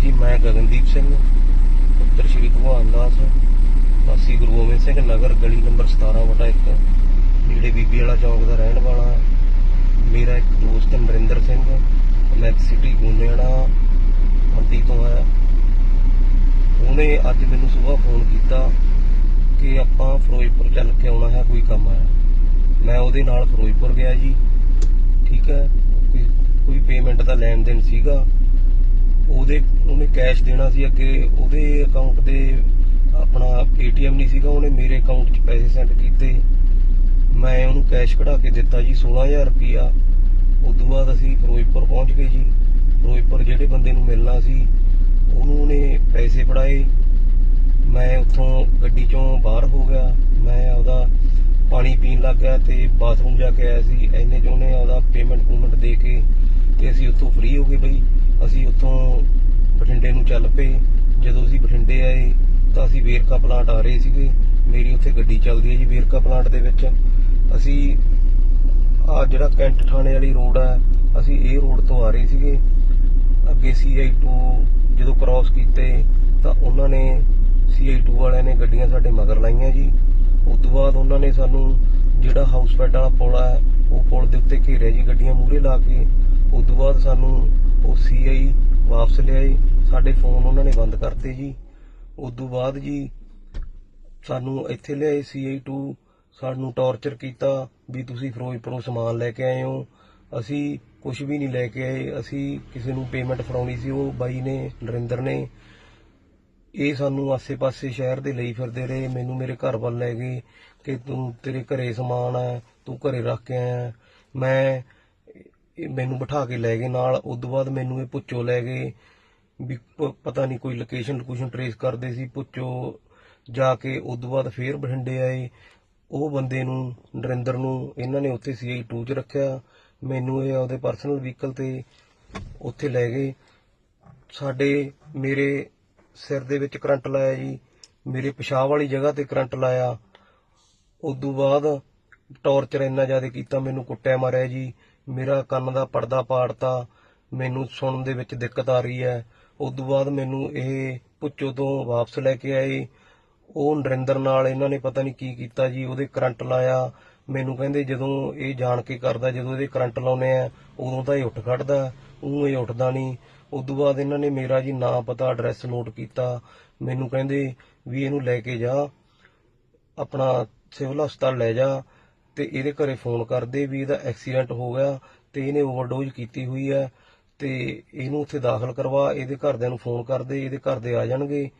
ਜੀ, ਮੈਂ ਗਗਨਦੀਪ ਸਿੰਘ, ਪੁੱਤਰ ਸ਼੍ਰੀ ਭਗਵਾਨ ਦਾਸ, ਵਾਸੀ ਗੁਰੂ ਗੋਬਿੰਦ ਸਿੰਘ ਨਗਰ, ਗਲੀ ਨੰਬਰ 17 ਵਟਾ 1 ਨੇੜੇ ਬੀਬੀ ਵਾਲਾ ਚੌਂਕ ਦਾ ਰਹਿਣ ਵਾਲਾ, ਮੇਰਾ ਇੱਕ ਦੋਸਤ ਨਰਿੰਦਰ ਸਿੰਘ ਮੈਕ ਸਿਟੀ ਗੋਨੇੜਾ ਮੰਡੀ ਤੋਂ ਆਇਆ। ਉਹਨੇ ਅੱਜ ਮੈਨੂੰ ਸਵੇਰ ਫੋਨ ਕੀਤਾ ਕਿ ਆਪਾਂ ਫਿਰੋਜ਼ਪੁਰ ਚੱਲ ਕੇ ਆਉਣਾ ਹੈ, ਕੋਈ ਕੰਮ ਹੈ। ਮੈਂ ਉਹਦੇ ਨਾਲ ਫਿਰੋਜ਼ਪੁਰ ਗਿਆ ਜੀ, ਠੀਕ ਹੈ, ਕੋਈ ਕੋਈ ਪੇਮੈਂਟ ਦਾ ਲੈਣ ਦੇਣ ਸੀਗਾ। ਉਹਦੇ, ਉਹਨੇ ਕੈਸ਼ ਦੇਣਾ ਸੀ ਅੱਗੇ, ਉਹਦੇ ਅਕਾਊਂਟ ਤੇ ਆਪਣਾ ਏਟੀਐਮ ਨਹੀਂ ਸੀਗਾ, ਉਹਨੇ ਮੇਰੇ ਅਕਾਊਂਟ 'ਚ ਪੈਸੇ ਸੈਂਡ ਕੀਤੇ। ਮੈਂ ਉਹਨੂੰ ਕੈਸ਼ ਕਢਾ ਕੇ ਦਿੱਤਾ ਜੀ 16000 ਰੁਪਿਆ ਉਸ ਤੋਂ ਬਾਅਦ ਅਸੀਂ ਫਿਰੋਜ਼ਪੁਰ ਪਹੁੰਚ ਗਏ ਜੀ। ਫਿਰੋਜ਼ਪੁਰ ਜਿਹੜੇ ਬੰਦੇ ਨੂੰ ਮਿਲਣਾ ਸੀ, ਉਹਨੂੰ ਉਹਨੇ ਪੈਸੇ ਫੜਾਏ। ਮੈਂ ਉੱਥੋਂ ਗੱਡੀ ਚੋਂ ਬਾਹਰ ਹੋ ਗਿਆ। ਮੈਂ ਉਹਦਾ ਪਾਣੀ ਪੀਣ ਲੱਗ ਗਿਆ ਤੇ ਬਾਥਰੂਮ ਜਾ ਕੇ ਆਇਆ ਸੀ। ਐਨੇ ਚ ਉਹਨੇ ਉਹਦਾ ਪੇਮੈਂਟ ਪੂਮੈਂਟ ਦੇ ਕੇ ਤੇ ਅਸੀਂ ਉੱਥੋਂ ਫ੍ਰੀ ਹੋ ਗਏ ਬਈ। ਅਸੀਂ ਉੱਥੋਂ ਬਠਿੰਡੇ ਨੂੰ ਚੱਲ ਪਏ। ਜਦੋਂ ਅਸੀਂ ਬਠਿੰਡੇ ਆਏ, ਤਾਂ ਅਸੀਂ ਵੇਰਕਾ ਪਲਾਂਟ ਆ ਰਹੇ ਸੀਗੇ। ਮੇਰੀ ਉੱਥੇ ਗੱਡੀ ਚੱਲਦੀ ਹੈ ਜੀ ਵੇਰਕਾ ਪਲਾਂਟ ਦੇ ਵਿੱਚ। ਅਸੀਂ ਆ ਜਿਹੜਾ ਕੈਂਟ ਥਾਣੇ ਵਾਲੀ ਰੋਡ ਆ, ਅਸੀਂ ਇਹ ਰੋਡ ਤੋਂ ਆ ਰਹੇ ਸੀਗੇ। ਅੱਗੇ CI2 ਜਦੋਂ ਕ੍ਰਾਸ ਕੀਤੇ, ਤਾਂ ਉਹਨਾਂ ਨੇ CI2 ਵਾਲਿਆਂ ਨੇ ਗੱਡੀਆਂ ਸਾਡੇ ਮਗਰ ਲਾਈਆਂ ਜੀ। ਉਸ ਤੋਂ ਬਾਅਦ ਉਹਨਾਂ ਨੇ ਸਾਨੂੰ ਜਿਹੜਾ ਹਾਊਸ ਫੈਟ ਵਾਲਾ ਪੁਲ ਆ ਉਹ ਪੁਲ ਦੇ ਉੱਤੇ ਘੇਰਿਆ ਜੀ, ਗੱਡੀਆਂ ਮੂਹਰੇ ਲਾ ਕੇ। ਉਸ ਤੋਂ ਬਾਅਦ ਸਾਨੂੰ ਉਹ CI ਵਾਪਸ ਲਿਆਏ। ਸਾਡੇ ਫੋਨ ਉਹਨਾਂ ਨੇ ਬੰਦ ਕਰਤੇ ਜੀ। ਉਸ ਤੋਂ ਬਾਅਦ ਜੀ ਸਾਨੂੰ ਇੱਥੇ ਲਿਆਏ CI2 ਸਾਨੂੰ ਟੌਰਚਰ ਕੀਤਾ ਵੀ ਤੁਸੀਂ ਫਿਰੋਜ਼ਪੁਰੋਂ ਸਮਾਨ ਲੈ ਕੇ ਆਏ ਹੋ। ਅਸੀਂ ਕੁਝ ਵੀ ਨਹੀਂ ਲੈ ਕੇ ਆਏ। ਅਸੀਂ ਕਿਸੇ ਨੂੰ ਪੇਮੈਂਟ ਫੜਾਉਣੀ ਸੀ, ਉਹ ਬਾਈ ਨੇ, ਨਰਿੰਦਰ ਨੇ। ਇਹ ਸਾਨੂੰ ਆਸੇ-ਪਾਸੇ ਸ਼ਹਿਰ ਦੇ ਲਈ ਫਿਰਦੇ ਰਹੇ। ਮੈਨੂੰ ਮੇਰੇ ਘਰ ਵੱਲ ਲੈ ਗਏ ਕਿ ਤੂੰ ਤੇਰੇ ਘਰੇ ਸਮਾਨ ਆ, ਤੂੰ ਘਰੇ ਰੱਖ ਕੇ ਆਇਆ। ਮੈਂ ਇਹ ਮੈਨੂੰ ਬਿਠਾ ਕੇ ਲੈ ਗਏ ਨਾਲ ਉਸ ਤੋਂ ਬਾਅਦ ਮੈਨੂੰ ਇਹ ਪੁੱਛੋ ਲੈ ਗਏ ਵੀ ਪਤਾ ਨਹੀਂ ਕੋਈ ਲੋਕੇਸ਼ਨ ਲੋਕੇਸ਼ਨ ਟਰੇਸ ਕਰਦੇ ਸੀ, ਪੁੱਛੋ ਜਾ ਕੇ ਉਸ ਤੋਂ ਬਾਅਦ ਫੇਰ ਬਠਿੰਡੇ ਆਏ। ਉਹ ਬੰਦੇ ਨੂੰ, ਨਰਿੰਦਰ ਨੂੰ, ਇਹਨਾਂ ਨੇ ਉੱਥੇ CI2 ਚ ਰੱਖਿਆ। ਮੈਨੂੰ ਇਹ ਆਪਦੇ ਪਰਸਨਲ ਵਹੀਕਲ ਤੇ ਉੱਥੇ ਲੈ ਗਏ। ਸਾਡੇ ਮੇਰੇ ਸਿਰ ਦੇ ਵਿੱਚ ਕਰੰਟ ਲਾਇਆ ਜੀ। ਮੇਰੇ ਪਿਸ਼ਾਬ ਵਾਲੀ ਜਗ੍ਹਾ ਤੇ ਕਰੰਟ ਲਾਇਆ। ਉਦੋਂ ਬਾਅਦ ਟੌਰਚਰ ਇੰਨਾ ਜ਼ਿਆਦਾ ਕੀਤਾ, ਮੈਨੂੰ ਕੁੱਟਿਆ ਮਾਰਿਆ ਜੀ। ਮੇਰਾ ਕੰਨ ਦਾ ਪਰਦਾ ਪਾੜਤਾ, ਮੈਨੂੰ ਸੁਣਨ ਦੇ ਵਿੱਚ ਦਿੱਕਤ ਆ ਰਹੀ ਹੈ। ਉਦੋਂ ਬਾਅਦ ਮੈਨੂੰ ਇਹ ਪੁੱਛੋ ਤੋਂ ਵਾਪਸ ਲੈ ਕੇ ਆਏ। ਉਹ ਨਰਿੰਦਰ ਨਾਲ ਇਹਨਾਂ ਨੇ ਪਤਾ ਨਹੀਂ ਕੀ ਕੀਤਾ ਜੀ, ਉਹਦੇ ਕਰੰਟ ਲਾਇਆ। ਮੈਨੂੰ ਕਹਿੰਦੇ ਜਦੋਂ ਇਹ ਜਾਣ ਕੇ ਕਰਦਾ, ਜਦੋਂ ਇਹਦੇ ਕਰੰਟ ਲਾਉਨੇ ਆ, ਉਦੋਂ ਤਾਂ ਇਹ ਉੱਠ ਖੜਦਾ ਉਹ ਇਹ ਉੱਠਦਾ ਨਹੀਂ। ਉਦੋਂ ਬਾਅਦ ਇਹਨਾਂ ਨੇ ਮੇਰਾ ਜੀ ਨਾਂ ਪਤਾ ਐਡਰੈਸ ਨੋਟ ਕੀਤਾ। ਮੈਨੂੰ ਕਹਿੰਦੇ ਵੀ ਇਹਨੂੰ ਲੈ ਕੇ ਜਾ, ਆਪਣਾ ਸਿਵਲ ਹਸਪਤਾਲ ਲੈ ਜਾ। ਤੇ ਇਹਦੇ ਘਰੇ ਫੋਨ ਕਰਦੇ ਵੀ ਇਹਦਾ ਐਕਸੀਡੈਂਟ ਹੋ ਗਿਆ ਤੇ ਇਹਨੇ ਓਵਰਡੋਜ਼ ਕੀਤੀ ਹੋਈ ਹੈ ਤੇ ਇਹਨੂੰ ਉੱਥੇ ਦਾਖਲ ਕਰਵਾ, ਇਹਦੇ ਘਰਦਿਆਂ ਨੂੰ ਫੋਨ ਕਰਦੇ, ਇਹਦੇ ਘਰ ਦੇ ਆ ਜਾਣਗੇ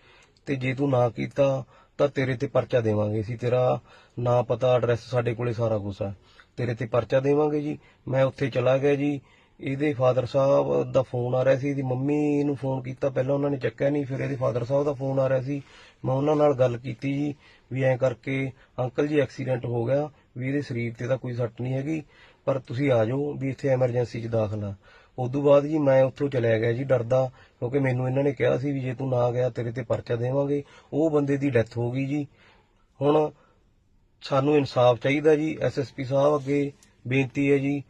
ਤੇ ਜੇ ਤੂੰ ਨਾ ਕੀਤਾ ਤਾਂ ਤੇਰੇ ਤੇ ਪਰਚਾ ਦੇਵਾਂਗੇ ਅਸੀਂ, ਤੇਰਾ ਨਾਂ ਪਤਾ ਐਡਰੈਸ ਸਾਡੇ ਕੋਲੇ ਸਾਰਾ ਕੁਝ ਹੈ। ਤੇਰੇ ਤੇ ਪਰਚਾ ਦੇਵਾਂਗੇ ਜੀ, ਮੈਂ ਉੱਥੇ ਚਲਾ ਗਿਆ ਜੀ, ਇਹਦੇ ਫਾਦਰ ਸਾਹਿਬ ਦਾ ਫੋਨ ਆ ਰਿਹਾ ਸੀ, ਇਹਦੀ ਮੰਮੀ ਨੂੰ ਫੋਨ ਕੀਤਾ, ਪਹਿਲਾਂ ਉਹਨਾਂ ਨੇ ਚੱਕਿਆ ਨਹੀਂ, ਫਿਰ ਇਹਦੇ ਫਾਦਰ ਸਾਹਿਬ ਦਾ ਫੋਨ ਆ ਰਿਹਾ ਸੀ, ਮੈਂ ਉਹਨਾਂ ਨਾਲ ਗੱਲ ਕੀਤੀ ਜੀ, ਵੀ ਐਂ ਕਰਕੇ ਅੰਕਲ ਜੀ ਐਕਸੀਡੈਂਟ ਹੋ ਗਿਆ ਵੀ ਇਹਦੇ ਸਰੀਰ ਤੇ ਤਾਂ ਕੋਈ ਸੱਟ ਨਹੀਂ ਹੈਗੀ, ਪਰ ਤੁਸੀਂ ਆ ਜਾਓ ਵੀ ਇੱਥੇ ਐਮਰਜੈਂਸੀ 'ਚ ਦਾਖਲ ਆ। ਉਦੋਂ ਬਾਅਦ ਜੀ ਮੈਂ ਉੱਥੋਂ ਚਲਿਆ ਗਿਆ ਜੀ ਡਰਦਾ, ਕਿਉਂਕਿ ਮੈਨੂੰ ਇਹਨਾਂ ਨੇ ਕਿਹਾ ਸੀ ਵੀ ਜੇ ਤੂੰ ਨਾ ਗਿਆ ਤੇਰੇ ਤੇ ਪਰਚਾ ਦੇਵਾਂਗੇ। ਉਹ ਬੰਦੇ ਦੀ ਡੈਥ ਹੋ ਗਈ ਜੀ। ਹੁਣ ਸਾਨੂੰ ਇਨਸਾਫ ਚਾਹੀਦਾ ਜੀ। ਐਸਐਸਪੀ ਸਾਹਿਬ ਅੱਗੇ ਬੇਨਤੀ ਹੈ ਜੀ।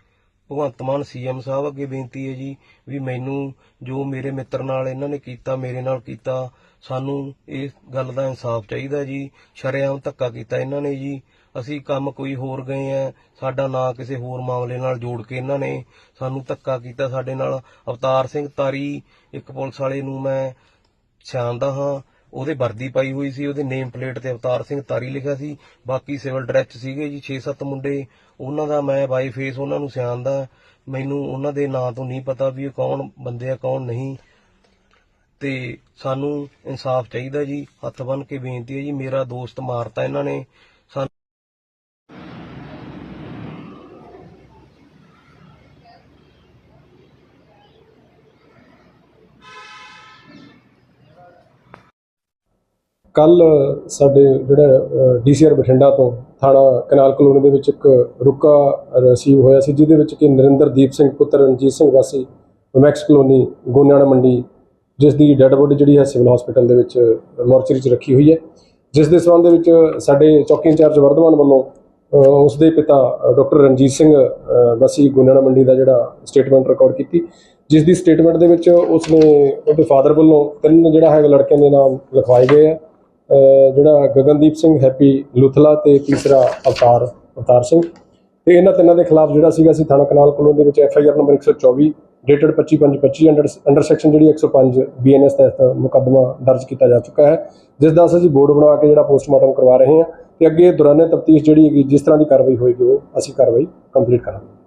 ਭਗਵੰਤ ਮਾਨ ਸੀਐਮ ਸਾਹਿਬ ਅੱਗੇ ਬੇਨਤੀ ਹੈ ਜੀ ਵੀ ਮੈਨੂੰ ਜੋ ਮੇਰੇ ਮਿੱਤਰ ਨਾਲ ਇਹਨਾਂ ਨੇ ਕੀਤਾ, ਮੇਰੇ ਨਾਲ ਕੀਤਾ, ਸਾਨੂੰ ਇਸ ਗੱਲ ਦਾ ਇਨਸਾਫ ਚਾਹੀਦਾ ਜੀ। ਸ਼ਰੇਆਮ ਧੱਕਾ ਕੀਤਾ ਇਹਨਾਂ ਨੇ ਜੀ। ਅਸੀਂ ਕੰਮ ਕੋਈ ਹੋਰ ਗਏ ਆ, ਸਾਡਾ ਨਾਂ ਕਿਸੇ ਹੋਰ ਮਾਮਲੇ ਨਾਲ ਜੋੜ ਕੇ ਇਹਨਾਂ ਨੇ ਸਾਨੂੰ ਧੱਕਾ ਕੀਤਾ ਸਾਡੇ ਨਾਲ। ਅਵਤਾਰ ਸਿੰਘ ਤਾਰੀ, ਇੱਕ ਪੁਲਿਸ ਵਾਲੇ ਨੂੰ ਮੈਂ ਸਿਆਣਦਾ ਹਾਂ। ਉਹਦੇ ਵਰਦੀ ਪਾਈ ਹੋਈ ਸੀ, ਉਹਦੇ ਨੇਮ ਪਲੇਟ ਤੇ ਅਵਤਾਰ ਸਿੰਘ ਤਾਰੀ ਲਿਖਿਆ ਸੀ। ਬਾਕੀ ਸਿਵਲ ਡਰੈਸ ਸੀਗੇ ਜੀ 6-7 ਮੁੰਡੇ। ਉਹਨਾਂ ਦਾ ਮੈਂ ਬਾਈ ਫੇਸ ਉਹਨਾਂ ਨੂੰ ਸਿਆਣਦਾ। ਮੈਨੂੰ ਉਹਨਾਂ ਦੇ ਨਾਂ ਤੋਂ ਨਹੀਂ ਪਤਾ ਵੀ ਇਹ ਕੌਣ ਬੰਦੇ ਆ, ਕੌਣ ਨਹੀਂ। ਤੇ ਸਾਨੂੰ ਇਨਸਾਫ ਚਾਹੀਦਾ ਜੀ, ਹੱਥ ਬੰਨ ਕੇ ਬੇਨਤੀ ਹੈ ਜੀ, ਮੇਰਾ ਦੋਸਤ ਮਾਰਤਾ ਇਹਨਾਂ ਨੇ ਸਾਨੂੰ ਕੱਲ ਸਾਡੇ ਜਿਹੜਾ ਡੀਸੀਆਰ ਬਠਿੰਡਾ ਤੋਂ ਥਾਣਾ ਕਨਾਲ ਕਲੋਨੀ ਦੇ ਵਿੱਚ ਇੱਕ ਰੁਕਾ ਰਿਸੀਵ ਹੋਇਆ ਸੀ ਜਿਹਦੇ ਵਿੱਚ ਕਿ ਨਰਿੰਦਰਦੀਪ ਸਿੰਘ ਪੁੱਤਰ ਰਣਜੀਤ ਸਿੰਘ ਵਾਸੀ ਮੈਕਸ ਕਲੋਨੀ ਗੋਨਿਆਣਾ ਮੰਡੀ ਜਿਸ ਦੀ ਡੈੱਡ ਬੋਡੀ ਜਿਹੜੀ ਹੈ ਸਿਵਲ ਹਸਪੀਟਲ ਦੇ ਵਿੱਚ ਮੋਰਚਰੀ 'ਚ ਰੱਖੀ ਹੋਈ ਹੈ। ਜਿਸ ਦੇ ਸੰਬੰਧ ਦੇ ਵਿੱਚ ਸਾਡੇ ਚੌਕੀ ਇੰਚਾਰਜ ਵਰਧਮਾਨ ਵੱਲੋਂ ਅ, ਉਸ ਦੇ ਪਿਤਾ ਡਾਕਟਰ ਰਣਜੀਤ ਸਿੰਘ ਅ, ਵਾਸੀ ਗੋਨਿਆਣਾ ਮੰਡੀ ਦਾ ਜਿਹੜਾ ਸਟੇਟਮੈਂਟ ਰਿਕਾਰਡ ਕੀਤੀ ਜਿਸ ਦੀ ਸਟੇਟਮੈਂਟ ਦੇ ਵਿੱਚ ਉਸ ਨੇ ਉਹਦੇ ਫਾਦਰ ਵੱਲੋਂ ਤਿੰਨ ਜਿਹੜਾ ਹੈਗਾ ਲੜਕਿਆਂ ਦੇ ਨਾਮ ਲਿਖਵਾਏ ਗਏ ਆ। ਜਿਹੜਾ ਗਗਨਦੀਪ ਸਿੰਘ ਹੈਪੀ ਲੁਥਲਾ ਤੇ ਤੀਸਰਾ ਅਵਤਾਰ ਅਵਤਾਰ ਸਿੰਘ। ਤੇ ਇਹਨਾਂ ਤਿੰਨਾਂ ਦੇ ਖਿਲਾਫ ਜਿਹੜਾ ਸੀਗਾ ਅਸੀਂ ਥਾਣਾ ਕਨਾਲ ਕੋਲੋਂ ਦੇ ਵਿੱਚ F I R number 124 dated 25/5/25 under under section ਜਿਹੜੀ 105 ਬੀਐਨਐਸ ਤਹਿਤ ਮੁਕੱਦਮਾ ਦਰਜ ਕੀਤਾ ਜਾ ਚੁੱਕਾ ਹੈ, ਜਿਸ ਦਾ ਅਸੀਂ ਬੋਰਡ ਬਣਾ ਕੇ ਜਿਹੜਾ ਪੋਸਟਮਾਰਟਮ ਕਰਵਾ ਰਹੇ ਹਾਂ। ਤੇ ਅੱਗੇ ਦੌਰਾਨੇ ਤਫਤੀਸ਼ ਜਿਹੜੀ ਹੈਗੀ, ਜਿਸ ਤਰ੍ਹਾਂ ਦੀ ਕਾਰਵਾਈ ਹੋਏਗੀ, ਉਹ ਅਸੀਂ ਕਾਰਵਾਈ ਕੰਪਲੀਟ ਕਰਾਂਗੇ।